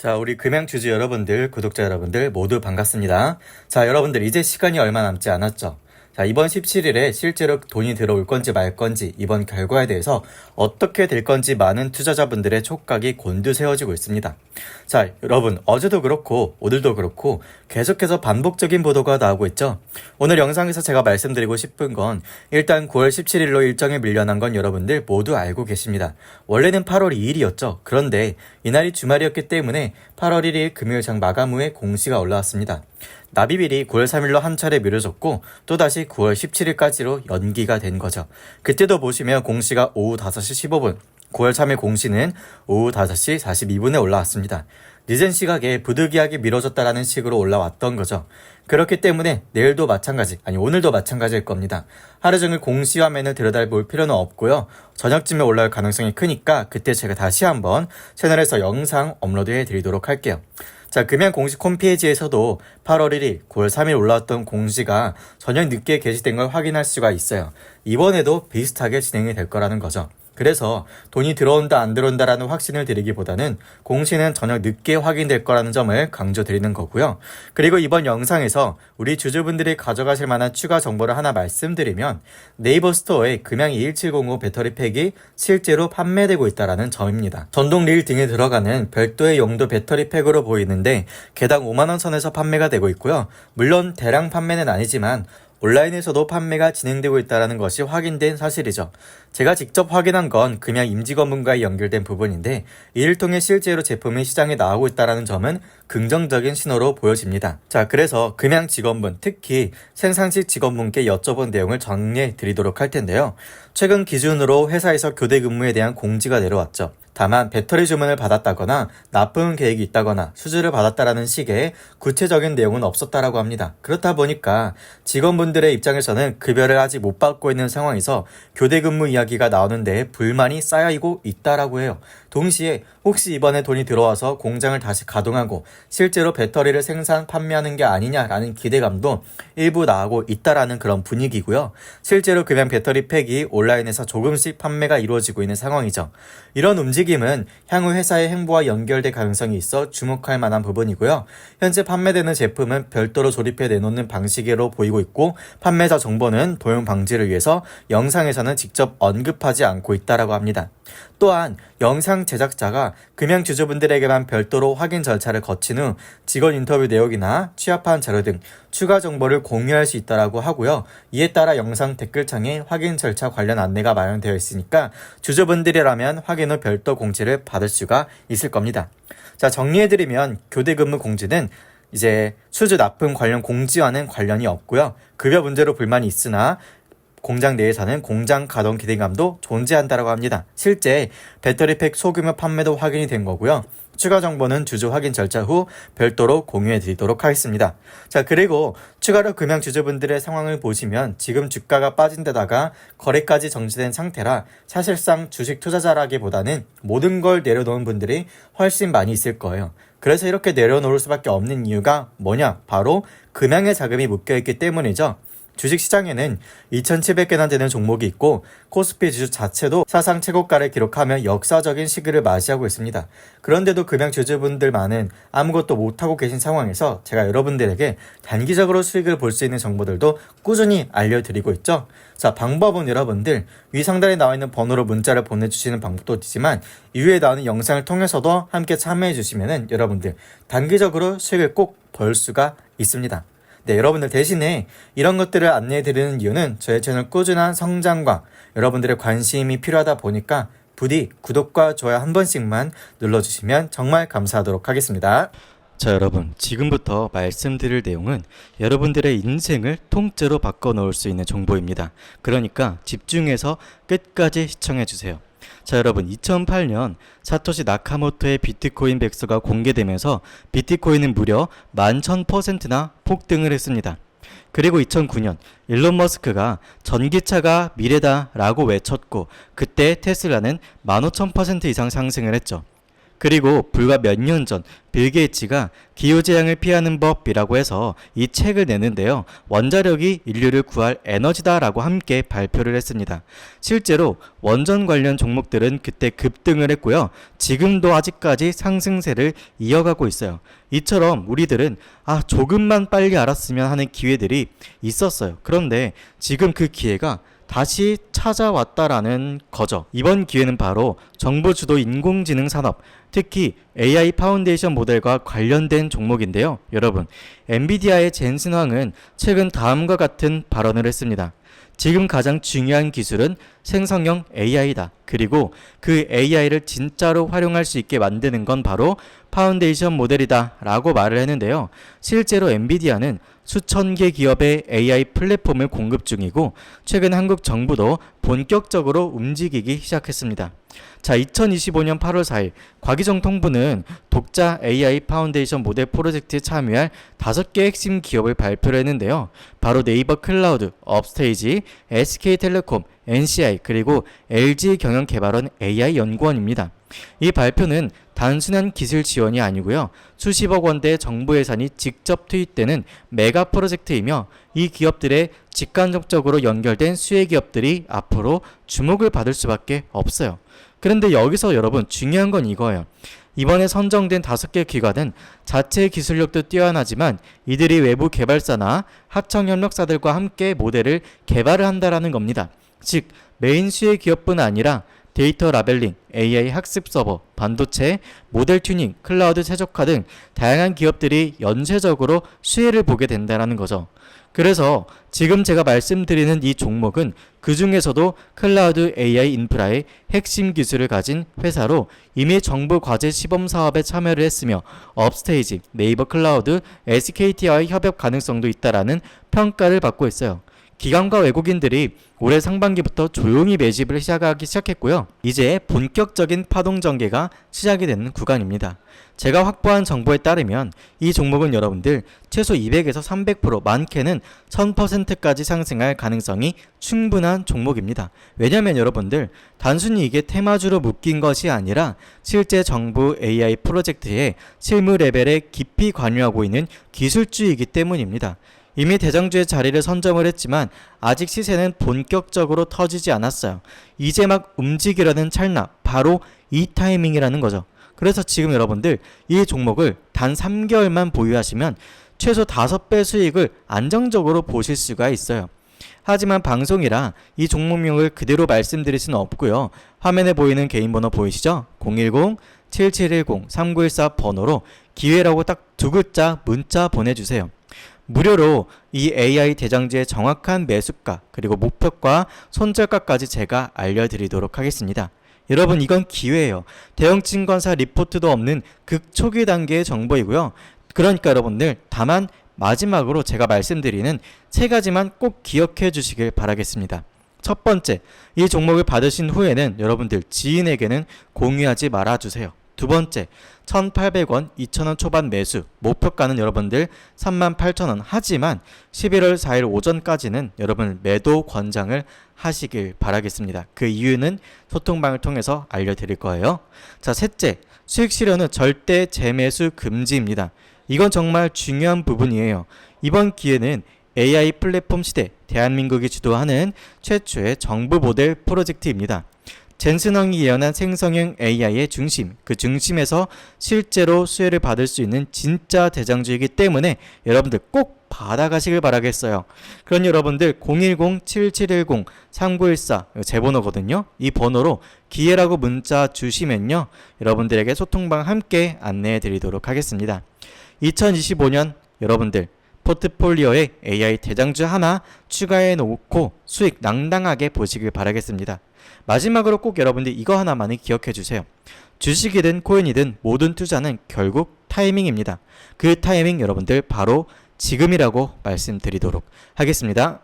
자, 우리 금양주주 여러분들, 구독자 여러분들 모두 반갑습니다. 자, 여러분들 이제 시간이 얼마 남지 않았죠? 자, 이번 17일에 실제로 돈이 들어올 건지 말 건지 이번 결과에 대해서 어떻게 될 건지 많은 투자자분들의 촉각이 곤두세워지고 있습니다. 자, 여러분 어제도 그렇고 오늘도 그렇고 계속해서 반복적인 보도가 나오고 있죠. 오늘 영상에서 제가 말씀드리고 싶은 건 일단 9월 17일로 일정이 밀려난 건 여러분들 모두 알고 계십니다. 원래는 8월 2일이었죠. 그런데 이날이 주말이었기 때문에 8월 1일 금요일 장 마감 후에 공시가 올라왔습니다. 나비빌이 9월 3일로 한 차례 미뤄졌고 또다시 9월 17일까지로 연기가 된 거죠. 그때도 보시면 공시가 오후 5시 15분, 9월 3일 공시는 오후 5시 42분에 올라왔습니다. 늦은 시각에 부득이하게 미뤄졌다라는 식으로 올라왔던 거죠. 그렇기 때문에 내일도 마찬가지, 아니 오늘도 마찬가지일 겁니다. 하루 종일 공시 화면을 들여다볼 필요는 없고요. 저녁쯤에 올라올 가능성이 크니까 그때 제가 다시 한번 채널에서 영상 업로드해 드리도록 할게요. 자, 금양 공식 홈페이지에서도 8월 1일, 9월 3일 올라왔던 공지가 저녁 늦게 게시된 걸 확인할 수가 있어요. 이번에도 비슷하게 진행이 될 거라는 거죠. 그래서 돈이 들어온다 안 들어온다라는 확신을 드리기보다는 공시는 저녁 늦게 확인될 거라는 점을 강조드리는 거고요. 그리고 이번 영상에서 우리 주주분들이 가져가실 만한 추가 정보를 하나 말씀드리면 네이버 스토어에 금양 21705 배터리 팩이 실제로 판매되고 있다라는 점입니다. 전동 릴 등에 들어가는 별도의 용도 배터리 팩으로 보이는데 개당 5만원 선에서 판매가 되고 있고요. 물론 대량 판매는 아니지만 온라인에서도 판매가 진행되고 있다는 것이 확인된 사실이죠. 제가 직접 확인한 건 금양 임직원분과의 연결된 부분인데 이를 통해 실제로 제품이 시장에 나오고 있다는 점은 긍정적인 신호로 보여집니다. 자, 그래서 금양 직원분, 특히 생산직 직원분께 여쭤본 내용을 정리해 드리도록 할 텐데요. 최근 기준으로 회사에서 교대 근무에 대한 공지가 내려왔죠. 다만 배터리 주문을 받았다거나 납품 계획이 있다거나 수주를 받았다라는 식의 구체적인 내용은 없었다라고 합니다. 그렇다 보니까 직원분들의 입장에서는 급여를 아직 못 받고 있는 상황에서 교대 근무 이야기가 나오는데 불만이 쌓이고 있다라고 해요. 동시에 혹시 이번에 돈이 들어와서 공장을 다시 가동하고 실제로 배터리를 생산 판매하는 게 아니냐라는 기대감도 일부 나오고 있다라는 그런 분위기고요. 실제로 금연 배터리 팩이 온라인에서 조금씩 판매가 이루어지고 있는 상황이죠. 이런 움직임은 향후 회사의 행보와 연결될 가능성이 있어 주목할 만한 부분이고요. 현재 판매되는 제품은 별도로 조립해 내놓는 방식으로 보이고 있고 판매자 정보는 도용 방지를 위해서 영상에서는 직접 언급하지 않고 있다라고 합니다. 또한 영상 제작자가 금양 주주분들에게만 별도로 확인 절차를 거친 후 직원 인터뷰 내역이나 취합한 자료 등 추가 정보를 공유할 수 있다라고 하고요. 이에 따라 영상 댓글창에 확인 절차 관련 안내가 마련되어 있으니까 주주분들이라면 확인 후 별도 공지를 받을 수가 있을 겁니다. 자, 정리해드리면 교대 근무 공지는 이제 수주 납품 관련 공지와는 관련이 없고요. 급여 문제로 불만이 있으나 공장 내에서는 공장 가동 기대감도 존재한다고 합니다. 실제 배터리팩 소규모 판매도 확인이 된 거고요. 추가 정보는 주주 확인 절차 후 별도로 공유해 드리도록 하겠습니다. 자, 그리고 추가로 금양 주주분들의 상황을 보시면 지금 주가가 빠진 데다가 거래까지 정지된 상태라 사실상 주식 투자자라기보다는 모든 걸 내려놓은 분들이 훨씬 많이 있을 거예요. 그래서 이렇게 내려놓을 수밖에 없는 이유가 뭐냐? 바로 금양의 자금이 묶여 있기 때문이죠. 주식시장에는 2,700개나 되는 종목이 있고 코스피 지수 자체도 사상 최고가를 기록하며 역사적인 시기를 맞이하고 있습니다. 그런데도 금양 주주분들만은 아무것도 못하고 계신 상황에서 제가 여러분들에게 단기적으로 수익을 볼 수 있는 정보들도 꾸준히 알려드리고 있죠. 자, 방법은 여러분들 위 상단에 나와 있는 번호로 문자를 보내주시는 방법도 있지만 이후에 나오는 영상을 통해서도 함께 참여해 주시면은 여러분들 단기적으로 수익을 꼭 벌 수가 있습니다. 네, 여러분들 대신에 이런 것들을 안내해 드리는 이유는 저의 채널 꾸준한 성장과 여러분들의 관심이 필요하다 보니까 부디 구독과 좋아요 한 번씩만 눌러주시면 정말 감사하도록 하겠습니다. 자, 여러분. 지금부터 말씀드릴 내용은 여러분들의 인생을 통째로 바꿔 놓을 수 있는 정보입니다. 그러니까 집중해서 끝까지 시청해 주세요. 자, 여러분. 2008년 사토시 나카모토의 비트코인 백서가 공개되면서 비트코인은 무려 11,000%나 폭등을 했습니다. 그리고 2009년 일론 머스크가 전기차가 미래다라고 외쳤고 그때 테슬라는 15,000% 이상 상승을 했죠. 그리고 불과 몇 년 전 빌 게이츠가 기후 재앙을 피하는 법이라고 해서 이 책을 내는데요. 원자력이 인류를 구할 에너지다라고 함께 발표를 했습니다. 실제로 원전 관련 종목들은 그때 급등을 했고요. 지금도 아직까지 상승세를 이어가고 있어요. 이처럼 우리들은 아, 조금만 빨리 알았으면 하는 기회들이 있었어요. 그런데 지금 그 기회가 다시 찾아왔다라는 거죠. 이번 기회는 바로 정부 주도 인공지능 산업, 특히 AI 파운데이션 모델과 관련된 종목인데요. 여러분, 엔비디아의 젠슨 황은 최근 다음과 같은 발언을 했습니다. 지금 가장 중요한 기술은 생성형 AI다. 그리고 그 AI를 진짜로 활용할 수 있게 만드는 건 바로 파운데이션 모델이다. 라고 말을 했는데요. 실제로 엔비디아는 수천 개 기업의 AI 플랫폼을 공급 중이고, 최근 한국 정부도 본격적으로 움직이기 시작했습니다. 자, 2025년 8월 4일 과기정 통부는 독자 AI 파운데이션 모델 프로젝트에 참여할 다섯 개 핵심 기업을 발표를 했는데요. 바로 네이버 클라우드, 업스테이지, SK텔레콤, NCI 그리고 LG 경영개발원 AI 연구원입니다. 이 발표는 단순한 기술 지원이 아니고요. 수십억 원대 정부 예산이 직접 투입되는 메가 프로젝트이며 이 기업들의 직간접적으로 연결된 수혜 기업들이 앞으로 주목을 받을 수밖에 없어요. 그런데 여기서 여러분 중요한 건 이거예요. 이번에 선정된 다섯 개 기관은 자체 기술력도 뛰어나지만 이들이 외부 개발사나 하청 협력사들과 함께 모델을 개발을 한다라는 겁니다. 즉 메인 수혜 기업뿐 아니라 데이터 라벨링, AI 학습 서버, 반도체, 모델 튜닝, 클라우드 최적화 등 다양한 기업들이 연쇄적으로 수혜를 보게 된다는 거죠. 그래서 지금 제가 말씀드리는 이 종목은 그 중에서도 클라우드 AI 인프라의 핵심 기술을 가진 회사로 이미 정부 과제 시범 사업에 참여를 했으며 업스테이지, 네이버 클라우드, SKT와의 협업 가능성도 있다라는 평가를 받고 있어요. 기관과 외국인들이 올해 상반기부터 조용히 매집을 시작하기 시작했고요. 이제 본격적인 파동 전개가 시작이 되는 구간입니다. 제가 확보한 정보에 따르면 이 종목은 여러분들 최소 200에서 300% 많게는 1000%까지 상승할 가능성이 충분한 종목입니다. 왜냐하면 여러분들 단순히 이게 테마주로 묶인 것이 아니라 실제 정부 AI 프로젝트에 실무 레벨에 깊이 관여하고 있는 기술주이기 때문입니다. 이미 대장주의 자리를 선점을 했지만 아직 시세는 본격적으로 터지지 않았어요. 이제 막 움직이려는 찰나 바로 이 타이밍이라는 거죠. 그래서 지금 여러분들 이 종목을 단 3개월만 보유하시면 최소 5배 수익을 안정적으로 보실 수가 있어요. 하지만 방송이라 이 종목명을 그대로 말씀드릴 수는 없고요. 화면에 보이는 개인 번호 보이시죠? 010-7710-3914 번호로 기회라고 딱 두 글자 문자 보내주세요. 무료로 이 AI 대장주의 정확한 매수가 그리고 목표가 손절가까지 제가 알려드리도록 하겠습니다. 여러분 이건 기회예요. 대형 증권사 리포트도 없는 극초기 단계의 정보이고요. 그러니까 여러분들 다만 마지막으로 제가 말씀드리는 세 가지만 꼭 기억해 주시길 바라겠습니다. 첫 번째, 이 종목을 받으신 후에는 여러분들 지인에게는 공유하지 말아 주세요. 두 번째, 1,800원, 2,000원 초반 매수, 목표가는 여러분들 38,000원. 하지만 11월 4일 오전까지는 여러분 매도 권장을 하시길 바라겠습니다. 그 이유는 소통방을 통해서 알려드릴 거예요. 자, 셋째, 수익 실현은 절대 재매수 금지입니다. 이건 정말 중요한 부분이에요. 이번 기회는 AI 플랫폼 시대 대한민국이 주도하는 최초의 정부 모델 프로젝트입니다. 젠슨왕이 예언한 생성형 AI의 중심, 그 중심에서 실제로 수혜를 받을 수 있는 진짜 대장주이기 때문에 여러분들 꼭 받아가시길 바라겠어요. 그런 여러분들 010-7710-3914 제 번호거든요. 이 번호로 기회라고 문자 주시면요. 여러분들에게 소통방 함께 안내해 드리도록 하겠습니다. 2025년 여러분들 포트폴리오에 AI 대장주 하나 추가해 놓고 수익 낭당하게 보시길 바라겠습니다. 마지막으로 꼭 여러분들 이거 하나만은 기억해 주세요. 주식이든 코인이든 모든 투자는 결국 타이밍입니다. 그 타이밍 여러분들 바로 지금이라고 말씀드리도록 하겠습니다.